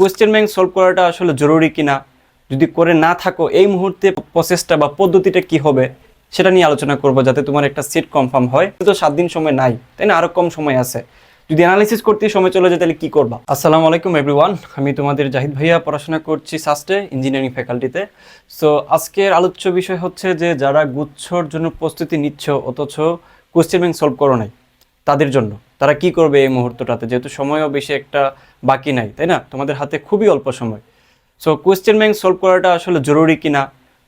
Question bank solve করাটা আসলে জরুরি কিনা? যদি করে না থাকো, এই মুহূর্তে প্রসেসটা বা পদ্ধতিটা কি হবে? সেটা নিয়ে আলোচনা করব যাতে তোমার একটা সিট কনফার্ম হয়। তো সাত দিন সময় নাই, তাই না? আরও কম সময় আছে। যদি অ্যানালিসিস করতে সময় চলে যায়, তাহলে কি করবা? আসসালামু আলাইকুম এভরিওয়ান আমি তোমাদের জাহিদ ভাইয়া, পড়াশোনা করছি সাস্টে ইঞ্জিনিয়ারিং ফ্যাকাল্টিতে সো আজকের আলোচ্য বিষয় হচ্ছে যে, যারা গুচ্ছর জন্য প্রস্তুতি নিচ্ছ, অথচ কোয়েশ্চেন ব্যাংক সলভ করো নাই, তাদের জন্য। তারা কি করবে এই মুহূর্তটাতে? যেহেতু সময়ও বেশি একটা বাকি নাই, তাই না? তোমাদের হাতে খুবই অল্প সময়। সো কোয়েশ্চেন ব্যাংক সলভ করাটা আসলে জরুরি কিনা?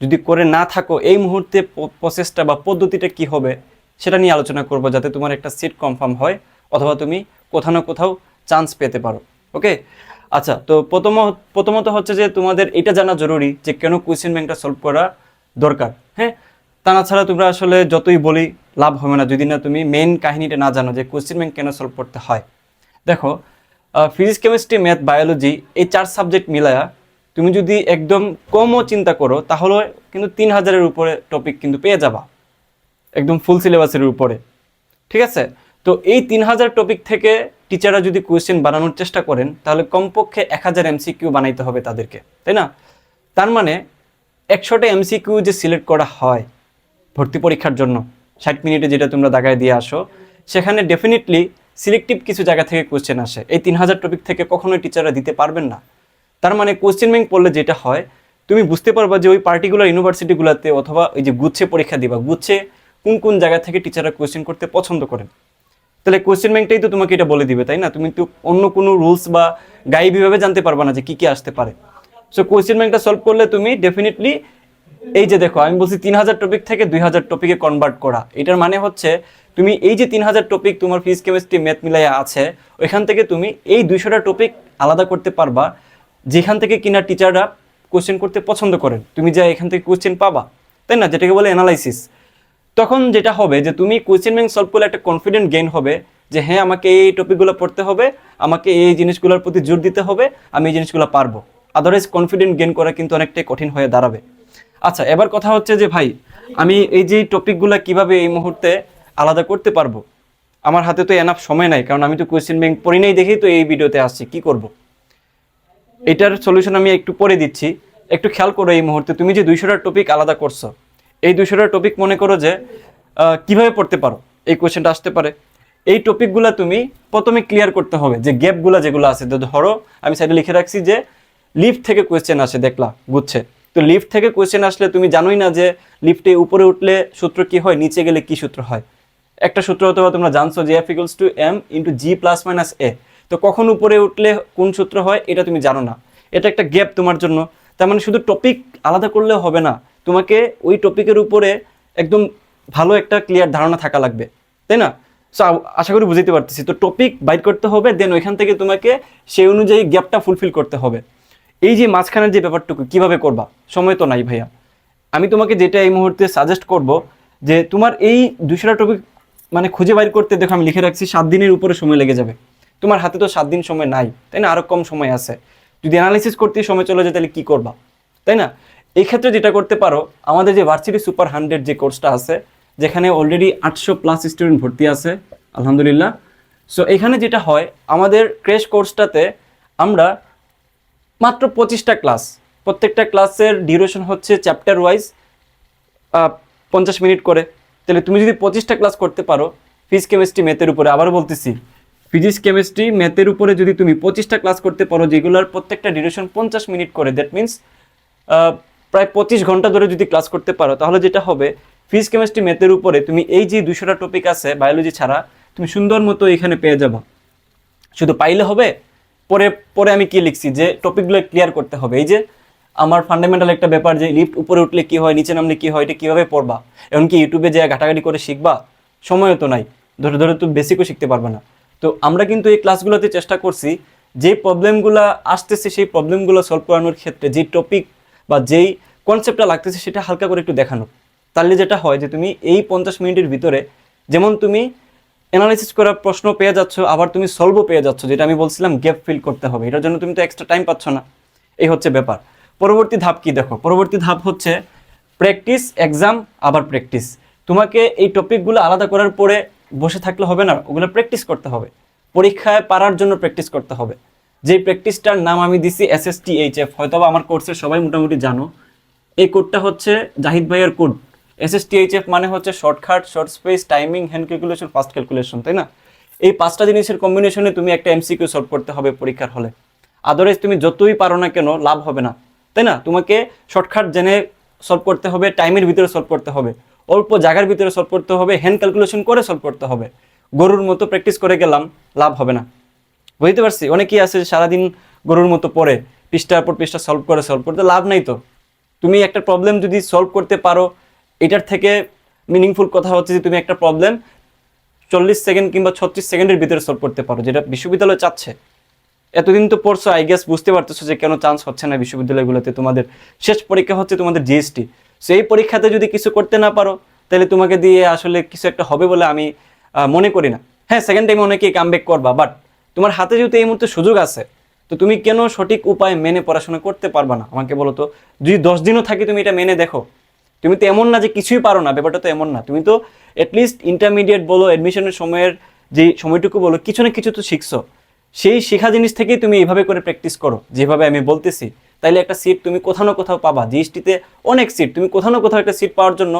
যদি করে না থাকো, এই মুহূর্তে প্রসেসটা বা পদ্ধতিটা কি হবে সেটা নিয়ে আলোচনা করব, যাতে তোমার একটা সিট কনফার্ম হয়, অথবা তুমি কোথাও না কোথাও চান্স পেতে পারো। ওকে আচ্ছা তো প্রথম, প্রথমত হচ্ছে যে তোমাদের এটা জানা জরুরি যে কেন কোয়েশ্চেন ব্যাংকটা সলভ করা দরকার। হ্যাঁ? তা না ছাড়া তোমরা আসলে যতই বলি, লাভ হবে না। যদি না তুমি মেন কাহিনীটা না জানো যে কোয়েশ্চেন ব্যাংক কেন সলভ করতে হয়। দেখো ফিজিক্স কেমিস্ট্রি ম্যাথ বায়োলজি এই চার সাবজেক্ট মিলায়া তুমি যদি একদম কমও চিন্তা করো, তাহলে কিন্তু তিন হাজারের উপরে টপিক কিন্তু পেয়ে যাবা। একদম ফুল সিলেবাসের উপরে। ঠিক আছে? তো এই তিন হাজার টপিক থেকে টিচাররা যদি কোয়েশ্চেন বানানোর চেষ্টা করেন, তাহলে কমপক্ষে এক হাজার এমসিকিউ বানাইতে হবে তাদেরকে। তাই না? তার মানে একশোটা এমসিকিউ যে সিলেক্ট করা হয় ভর্তি পরীক্ষার জন্য। ষাট মিনিটে যেটা তোমরা দাগায় দিয়ে আসো। সেখানে ডেফিনেটলি সিলেক্টিভ কিছু জায়গা থেকে কোয়েশ্চেন আসে। এই তিন হাজার টপিক থেকে কখনোই টিচাররা দিতে পারবেন না। তার মানে কোয়েশ্চেন ব্যাংক পড়লে যেটা হয়, তুমি বুঝতে পারবা যে ওই পার্টিকুলার ইউনিভার্সিটিগুলোতে অথবা ওই যে গুচ্ছে পরীক্ষা দিবা, গুচ্ছে কোন কোন জায়গা থেকে টিচাররা কোয়েশ্চেন করতে পছন্দ করেন। তাহলে কোয়েশ্চেন ব্যাংকটাই তো তোমাকে এটা বলে দিবে, তাই না? তুমি তো অন্য কোনো রুলস বা গাইবিভাবে জানতে পারবা না যে কি কি আসতে পারে। সো কোয়েশ্চেন ব্যাংকটা সলভ করলে তুমি ডেফিনেটলি এই যে দেখো, আমি বলছি তিন হাজার টপিক থেকে দুই হাজার টপিকে কনভার্ট করা। এটার মানে হচ্ছে তুমি এই যে তিন হাজার টপিক তোমার ফিজিক্স কেমিস্ট্রি ম্যাথ মিলাইয়া আছে, ওইখান থেকে তুমি এই দুইশোটা টপিক আলাদা করতে পারবা, যেখান থেকে কিনা টিচাররা কোশ্চেন করতে পছন্দ করেন। তুমি যা এখান থেকে কোশ্চেন পাবা, তাই না? যেটাকে বলে অ্যানালাইসিস তখন যেটা হবে যে তুমি কোয়েশ্চেন ব্যাংক সলভ করলে একটা কনফিডেন্ট গেইন হবে যে হ্যাঁ আমাকে এই টপিকগুলো পড়তে হবে, আমাকে এই জিনিসগুলোর প্রতি জোর দিতে হবে, আমি এই জিনিসগুলো পারব। আদারওয়াইজ কনফিডেন্ট গেইন করা কিন্তু অনেকটাই কঠিন হয়ে দাঁড়াবে। আচ্ছা এবার কথা হচ্ছে যে ভাই, আমি এই যে টপিকগুলো কীভাবে এই মুহূর্তে আলাদা করতে পারব? আমার হাতে তো এনাফ সময় নাই, কারণ আমি তো কোয়েশ্চেন ব্যাংক পড়ি নাই দেখেই তো এই ভিডিওতে আসছি, কি করব। এটার সলিউশন আমি একটু পরে দিচ্ছি। একটু খেয়াল করো এই মুহূর্তে, তুমি যে দুইশোটা টপিক আলাদা করছ, এই দুইশোটা টপিক মনে করো যে কীভাবে পড়তে পারো? এই কোয়েশ্চেনটা আসতে পারে। এই টপিকগুলো তুমি প্রথমে ক্লিয়ার করতে হবে যে গ্যাপগুলো যেগুলো আছে, ধরো, আমি সাইডে লিখে রাখছি যে লিফট থেকে কোয়েশ্চেন আসে, দেখলা গুচ্ছে তো লিফট থেকে কোয়েশ্চেন আসলে তুমি জানোই না যে লিফটে উপরে উঠলে সূত্র কি হয়, নিচে গেলে কি সূত্র হয়? একটা সূত্র পারে তোমরা জানছো যে F equals to M into G plus minus A তো কখন উপরে উঠলে কোন সূত্র হয়, এটা তুমি জানো না। এটা একটা গ্যাপ তোমার জন্য। তার মানে শুধু টপিক আলাদা করলেও হবে না, তোমাকে ওই টপিকের উপরে একদম ভালো একটা ক্লিয়ার ধারণা থাকা লাগবে। তাই না? সো আশা করি বুঝতে পারতেছি। তো টপিক বাইট করতে হবে দেন ওইখান থেকে তোমাকে সেই অনুযায়ী গ্যাপটা ফুলফিল করতে হবে। এই যে মাঝখানের যে ব্যাপারটুকু, কীভাবে করবা? সময় তো নাই ভাইয়া। আমি তোমাকে যেটা এই মুহূর্তে সাজেস্ট করব, যে তোমার এই দুশোটা টপিক মানে খুঁজে বাইর করতে, দেখো আমি লিখে রাখছি, সাত দিনের উপরে সময় লেগে যাবে। তোমার হাতে তো সাত দিন সময় নাই, তাই না? আরও কম সময় আছে। যদি অ্যানালিসিস করতে সময় চলে যায়, তাহলে কি করবা? তাই না? এই ক্ষেত্রে যেটা করতে পারো, আমাদের যে ভার্সিটি সুপার হান্ড্রেড যে কোর্সটা আছে, যেখানে অলরেডি আটশো প্লাস স্টুডেন্ট ভর্তি আছে, আলহামদুলিল্লাহ। সো এখানে যেটা হয়, আমাদের ক্রেশ কোর্সটাতে আমরা মাত্র পঁচিশটা ক্লাস। প্রত্যেকটা ক্লাসের ডিউরেশন হচ্ছে চ্যাপ্টার ওয়াইজ পঞ্চাশ মিনিট করে। তাহলে তুমি যদি পঁচিশটা ক্লাস করতে পারো ফিজিক্স কেমিস্ট্রি ম্যাথের উপরে আবার বলতেছি ফিজিক্স কেমিস্ট্রি ম্যাথের উপরে যদি তুমি পঁচিশটা ক্লাস করতে পারো, যেগুলোর প্রত্যেকটা ডিউরেশন পঞ্চাশ মিনিট করে দ্যাট মিন্স প্রায় পঁচিশ ঘণ্টা ধরে যদি ক্লাস করতে পারো, তাহলে যেটা হবে ফিজিক্স কেমিস্ট্রি ম্যাথের উপরে তুমি এই যে দুশোটা টপিক আছে বায়োলজি ছাড়া, তুমি সুন্দর মতো এখানে পেয়ে যাবা। শুধু পাইলে হবে পরে পরে আমি কি লিখছি? যে টপিকগুলো ক্লিয়ার করতে হবে। এই যে আমার ফান্ডামেন্টাল একটা ব্যাপার যে লিফট উপরে উঠলে কি হয়, নিচে নামলে কি হয়, এটা কীভাবে পড়বা? এমনকি ইউটিউবে যে ঘাটাঘাটি করে শিখবা, সময়ও তো নাই। ধরে ধরে তো বেসিকও শিখতে পারবে না। তো আমরা কিন্তু এই ক্লাসগুলোতে চেষ্টা করছি, যে প্রবলেমগুলো আসতেছে, সেই প্রবলেমগুলো সলভ করানোর ক্ষেত্রে যে টপিক বা যেই কনসেপ্টটা লাগতেছে, সেটা হালকা করে একটু দেখানো। তাহলে যেটা হয় যে তুমি এই পঞ্চাশ মিনিটের ভিতরে, যেমন তুমি অ্যানালাইসিস করার প্রশ্ন পেয়ে যাচ্ছ, আবার তুমি সলভও পেয়ে যাচ্ছ, যেটা আমি বলছিলাম গ্যাপ ফিল করতে হবে। এটার জন্য তুমি তো এক্সট্রা টাইম পাচ্ছ না। এই হচ্ছে ব্যাপার। পরবর্তী ধাপ কি দেখো? পরবর্তী ধাপ হচ্ছে প্র্যাকটিস এক্সাম আবার প্র্যাকটিস তোমাকে এই টপিকগুলো আলাদা করার পরে বসে থাকলে হবে না, ওগুলো প্র্যাকটিস করতে হবে। পরীক্ষায় পারার জন্য প্র্যাকটিস করতে হবে। যে প্র্যাকটিসটার নাম আমি দিছি S S T H F হয়তো আমার কোর্সের সবাই মোটামুটি জানো। এই কোডটা হচ্ছে জাহিদ ভাইয়ের code S S T H F মানে হচ্ছে shortcut short space timing hand calculation fast calculation তাই না? এই পাঁচটা জিনিসের কম্বিনেশনে তুমি একটা এমসিকিউ সলভ করতে হবে পরীক্ষার হলে। আদারওয়াইজ তুমি যতই পারো না কেন, লাভ হবে না, তাই না? তোমাকে শর্টকাট জেনে সলভ করতে হবে টাইমের ভিতরে সলভ করতে হবে, অল্প জায়গার ভিতরে সলভ করতে হবে হ্যান্ড ক্যালকুলেশন করে সলভ করতে হবে। গরুর মতো প্র্যাকটিস করে গেলাম, লাভ হবে না। বুঝতে পারছি? অনেকেই আছে যে সারাদিন গরুর মতো পড়ে, পৃষ্ঠার পর পৃষ্ঠা সলভ করে সলভ করতে লাভ নাই তো। তুমি একটা প্রবলেম যদি সলভ করতে পারো এটার থেকে মিনিংফুল কথা হচ্ছে যে তুমি একটা প্রবলেম চল্লিশ সেকেন্ড কিংবা ছত্রিশ সেকেন্ডের ভিতরে সলভ করতে পারো, যেটা বিশ্ববিদ্যালয় চাচ্ছে। এতদিন তো পড়ছো আই গেস বুঝতে পারতেছো যে কেন চান্স হচ্ছে না বিশ্ববিদ্যালয়গুলোতে তোমাদের। শেষ পরীক্ষা হচ্ছে তোমাদের জিএসটি সো এই পরীক্ষাতে যদি কিছু করতে না পারো, তাহলে তোমাকে দিয়ে আসলে কিছু একটা হবে বলে আমি মনে করি না। হ্যাঁ সেকেন্ড টাইম অনেকেই কামব্যাক করবা বাট তোমার হাতে যেহেতু এই মুহূর্তে সুযোগ আছে, তো তুমি কেন সঠিক উপায় মেনে পড়াশোনা করতে পারবা না? আমাকে বলো তো। যদি দশ দিনও থাকি তুমি এটা মেনে দেখো। তুমি তো এমন না যে কিছুই পারো না, ব্যাপারটা তো এমন না। তুমি তো অ্যাটলিস্ট ইন্টারমিডিয়েট বলো অ্যাডমিশনের সময়ের যে সময়টুকু বলো, কিছু না কিছু তো শিখছো। সেই শেখা জিনিস থেকেই তুমি এইভাবে করে প্র্যাকটিস করো, যেভাবে আমি বলতেছি। তাইলে একটা সিট তুমি কোথাও না কোথাও পাবা। জিএসটিতে অনেক সিট তুমি কোথাও না কোথাও একটা সিট পাওয়ার জন্য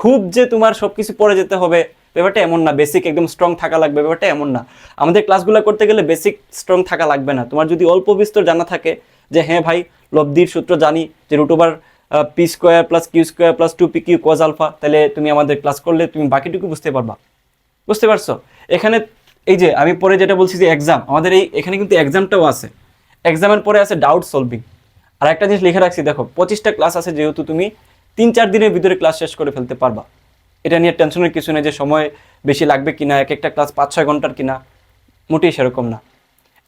খুব যে তোমার সব কিছু পড়ে যেতে হবে, ব্যাপারটা এমন না। বেসিক একদম স্ট্রং থাকা লাগবে, ব্যাপারটা এমন না। আমাদের ক্লাসগুলো করতে গেলে বেসিক স্ট্রং থাকা লাগবে না। তোমার যদি অল্প বিস্তর জানা থাকে যে হ্যাঁ ভাই, লব্ধির সূত্র জানি যে root over P square plus Q square plus two P Q cos alpha তাহলে তুমি আমাদের ক্লাস করলে তুমি বাকিটুকু বুঝতে পারবা। বুঝতে পারছ? এখানে এই যে আমি পরে যেটা বলছি যে এক্সাম আমাদের এই এখানে কিন্তু এক্সামটাও আছে। এক্সামের পরে আছে ডাউট সলভিং আর একটা জিনিস লিখে রাখছি, দেখো, পঁচিশটা ক্লাস আছে যেহেতু তুমি তিন চার দিনের ভিতরে ক্লাস শেষ করে ফেলতে পারবা। এটা নিয়ে টেনশনের কিছু নেই যে সময় বেশি লাগবে কিনা, এক একটা ক্লাস পাঁচ ছয় ঘণ্টার কিনা, মোটেই সেরকম না।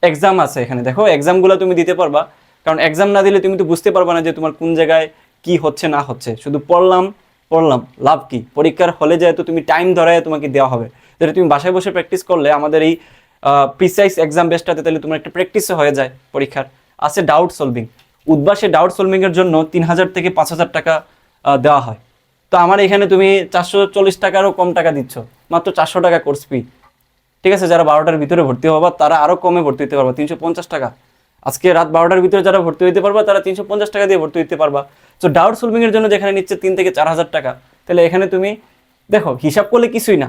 এক্সাম আছে এখানে। দেখো এক্সামগুলো তুমি দিতে পারবা, কারণ এক্সাম না দিলে তুমি তো বুঝতে পারবা না যে তোমার কোন জায়গায় কি হচ্ছে, না হচ্ছে। শুধু পড়লাম পড়লাম, লাভ কি? পরীক্ষার হলে যায় তো তুমি টাইম ধরায় তোমাকে দেওয়া হবে। যেটা তুমি বাসায় বসে প্র্যাকটিস করলে আমাদের এই প্রিসাইজ এক্সাম বেসটাতে তাহলে তোমার একটা প্র্যাকটিসও হয়ে যায় পরীক্ষার। আছে ডাউট সলভিং উদ্বাসে ডাউট সলভিংয়ের জন্য তিন হাজার থেকে পাঁচ হাজার টাকা দেওয়া হয়। তো আমার এখানে তুমি চারশো চল্লিশ টাকারও কম টাকা দিচ্ছ। মাত্র চারশো টাকা কোর্স ফি ঠিক আছে, যারা বারোটার ভিতরে ভর্তি হবা, তারা আরও কমে ভর্তি হতে পারবা। তিনশো পঞ্চাশ টাকা। আজকে রাত বারোটার ভিতরে যারা ভর্তি হতে পারবা, তারা তিনশো পঞ্চাশ টাকা দিয়ে ভর্তি হতে পারবা। তো ডাউট সলভিংয়ের জন্য যেখানে নিচ্ছে তিন থেকে চার হাজার টাকা। তাহলে এখানে তুমি, দেখো, হিসাব করলে কিছুই না।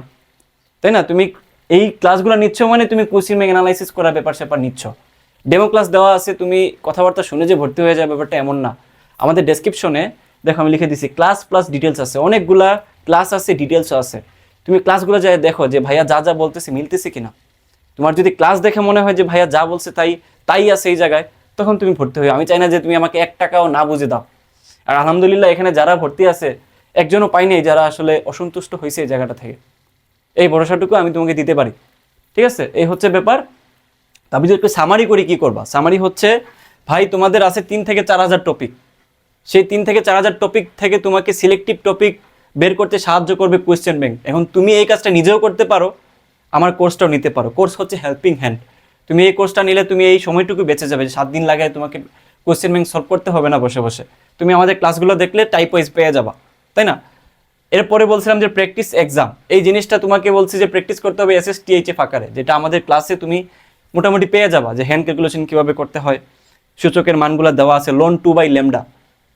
তাই না? তুমি এই ক্লাসগুলো নিচ্ছ মানে তুমি কোশ্চিন ব্যাংক অ্যানালাইসিস করা ব্যাপার স্যাপার নিচ্ছ। ডেমো ক্লাস দেওয়া আছে, তুমি কথাবার্তা শুনে যে ভর্তি হয়ে যাবে ব্যাপারটা এমন না। আমাদের ডেসক্রিপশনে দেখো, আমি লিখে দিছি ক্লাস প্লাস ডিটেলস আছে। অনেকগুলা ক্লাস আছে ডিটেলসও আছে। তুমি ক্লাসগুলো যাই দেখো যে ভাইয়া যা যা বলতেছে মিলতেছে কিনা। তোমার যদি ক্লাস দেখে মনে হয় যে ভাইয়া যা বলছে তাই তাই আছে এই জায়গায়, তখন তুমি ভর্তি হয়ে আমি চাই না যে তুমি আমাকে এক টাকাও না বুঝে দাও। আর আলহামদুলিল্লাহ এখানে যারা ভর্তি আছে, একজনও পাইনি যারা আসলে অসন্তুষ্ট হয়েছে এই জায়গাটা থেকে। এই ভরসাটুকু আমি তোমাকে দিতে পারি। ঠিক আছে? এই হচ্ছে ব্যাপার। আমি যদি একটু সামারি করি, কি করবা? সামারি হচ্ছে, ভাই, তোমাদের আছে তিন থেকে চার হাজার টপিক সেই তিন থেকে চার হাজার টপিক থেকে তোমাকে সিলেক্টিভ টপিক বের করতে সাহায্য করবে কোয়েশ্চেন ব্যাংক এখন তুমি এই কাজটা নিজেও করতে পারো, আমার কোর্সটাও নিতে পারো। কোর্স হচ্ছে হেল্পিং হ্যান্ড তুমি এই কোর্সটা নিলে তুমি এই সময়টুকু বেঁচে যাবে, যে সাত দিন লাগায় তোমাকে কোয়েশ্চেন ব্যাংক সলভ করতে হবে না বসে বসে। তুমি আমাদের ক্লাসগুলো দেখলে টাইপ ওয়াইজ পেয়ে যাবা, তাই না? এরপরে বলছিলাম যে প্র্যাকটিস এক্সাম এই জিনিসটা তোমাকে বলছি যে প্র্যাকটিস করতে হবে এস এস টিএইচএফ আকারে যেটা আমাদের ক্লাসে তুমি মোটামুটি পেয়ে যাবা, যে হ্যান্ড ক্যালকুলেশন কীভাবে করতে হয়, সূচকের মানগুলো দেওয়া আছে লোন টু বাই লেমডা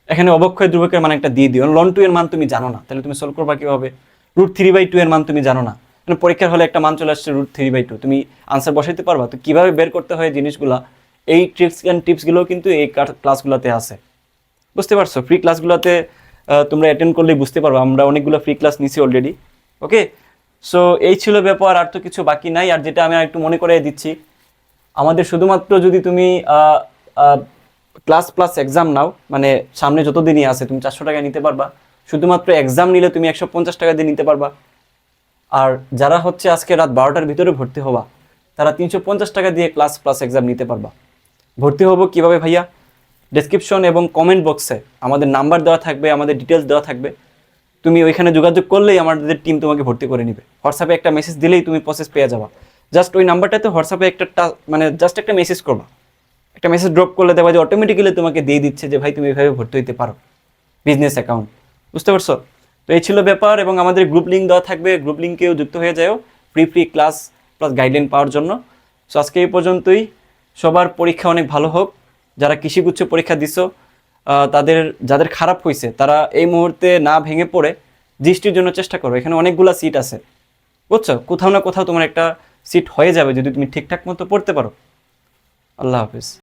এখানে অবক্ষয় ধ্রুবকের মান একটা দিয়ে দিও লোন টু এর মান তুমি জানো না, তাহলে তুমি সলভ করবা কীভাবে? রুট থ্রি বাই টু এর মান তুমি জানো না। পরীক্ষার হলে একটা মান চলে আসছে রুট থ্রি বাই টু তুমি আনসার বসাইতে পারবা। তো কীভাবে বের করতে হয় জিনিসগুলা? এই ট্রিক্স অ্যান্ড টিপসগুলোও কিন্তু এই ক্লাসগুলোতে আছে। বুঝতে পারছ? ফ্রি ক্লাসগুলোতে তোমরা অ্যাটেন্ড করলেই বুঝতে পারব। আমরা অনেকগুলো ফ্রি ক্লাস নিছি অলরেডি ওকে সো এই ছিল ব্যাপার, আর তো কিছু বাকি নাই। আর যেটা আমি একটু মনে করে দিচ্ছি, আমাদের শুধুমাত্র যদি তুমি ক্লাস প্লাস এক্সাম নাও মানে সামনে যত দিনই আছে, তুমি চারশো টাকা নিতে পারবা। শুধুমাত্র এক্সাম নিলে তুমি একশো পঞ্চাশ টাকা দিয়ে নিতে পারবা। আর যারা হচ্ছে আজকে রাত বারোটার ভিতরে ভর্তি হবা, তারা তিনশো পঞ্চাশ টাকা দিয়ে ক্লাস প্লাস এক্সাম নিতে পারবা। ভর্তি হব কীভাবে ভাইয়া? ডেসক্রিপশন এবং কমেন্ট বক্সে আমাদের নাম্বার দেওয়া থাকবে, আমাদের ডিটেলস দেওয়া থাকবে। তুমি ওইখানে যোগাযোগ করলেই আমাদের টিম তোমাকে ভর্তি করে নিবে। হোয়াটসঅ্যাপে একটা মেসেজ দিলেই তুমি প্রসেস পেয়ে যাবা। জাস্ট ওই নাম্বারটাতে হোয়াটসঅ্যাপে একটা মানে জাস্ট একটা মেসেজ করবা। একটা মেসেজ ড্রপ করলে দেখবা যে অটোমেটিক্যালি তোমাকে দিয়ে দিচ্ছে যে, ভাই, তুমি এভাবে ভর্তি হতে পারো বিজনেস অ্যাকাউন্ট বুঝতে পারছ? তো এই ছিল ব্যাপার এবং আমাদের গ্রুপ লিঙ্ক দেওয়া থাকবে। গ্রুপ লিঙ্কেও যুক্ত হয়ে যাও free free class plus guideline পাওয়ার জন্য। সো আজকে এই পর্যন্তই। সবার পরীক্ষা অনেক ভালো হোক। যারা কৃষিগুচ্ছ পরীক্ষা দিছো তাদের, যাদের খারাপ হয়েছে তারা এই মুহূর্তে না ভেঙে পড়ে দৃষ্টির জন্য চেষ্টা করো। এখানে অনেকগুলা সিট আছে। বুঝছ? কোথাও না কোথাও তোমার একটা সিট হয়ে যাবে যদি তুমি ঠিকঠাক মতো পড়তে পারো। আল্লাহ হাফিজ।